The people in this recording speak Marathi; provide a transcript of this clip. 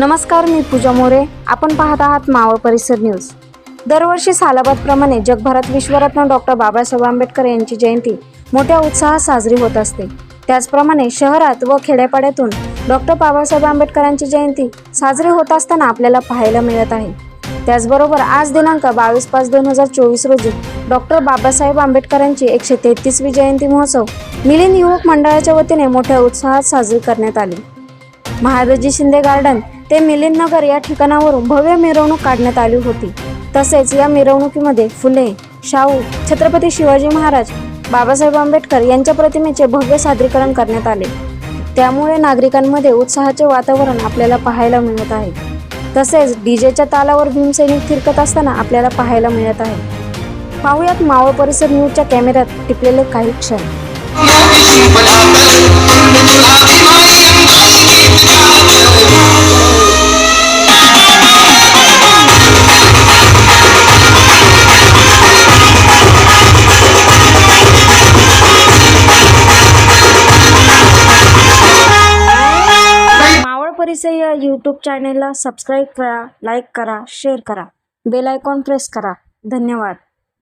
नमस्कार मी पूजा मोरे. आपण पाहत आहात मावळ परिसर न्यूज. दरवर्षी सालाबादप्रमाणे जगभरात विश्वरत्न डॉक्टर बाबासाहेब आंबेडकर यांची जयंती मोठ्या उत्साहात साजरी होत असते. त्याचप्रमाणे शहरात व खेड्यापाड्यातून डॉक्टर बाबासाहेब आंबेडकरांची जयंती साजरी होत असताना आपल्याला पाहायला मिळत आहे. त्याचबरोबर आज दिनांक बावीस पाच दोन हजार चोवीस रोजी डॉक्टर बाबासाहेब आंबेडकरांची एकशे तेहतीसवी जयंती महोत्सव मिलिंद युवक मंडळाच्या वतीने मोठ्या उत्साहात साजरी करण्यात आली. महादजी शिंदे गार्डन ते मिलिंदनगर या ठिकाणावरून भव्य मिरवणूक काढण्यात आली होती. तसेच या मिरवणुकीमध्ये फुले शाहू छत्रपती शिवाजी महाराज बाबासाहेब आंबेडकर यांच्या प्रतिमेचे भव्य सादरीकरण करण्यात आले. त्यामुळे नागरिकांमध्ये उत्साहाचे वातावरण आपल्याला पाहायला मिळत आहे. तसेच डीजेच्या तालावर भीमसैनिक फिरकत असताना आपल्याला पाहायला मिळत आहे. पाहुयात मावळ परिसर न्यूजच्या कॅमेऱ्यात टिपलेले काही क्षण. परिचय या यूट्यूब चॅनेलला सबस्क्राईब करा लाईक करा शेअर करा. बेल आयकॉन प्रेस करा. धन्यवाद.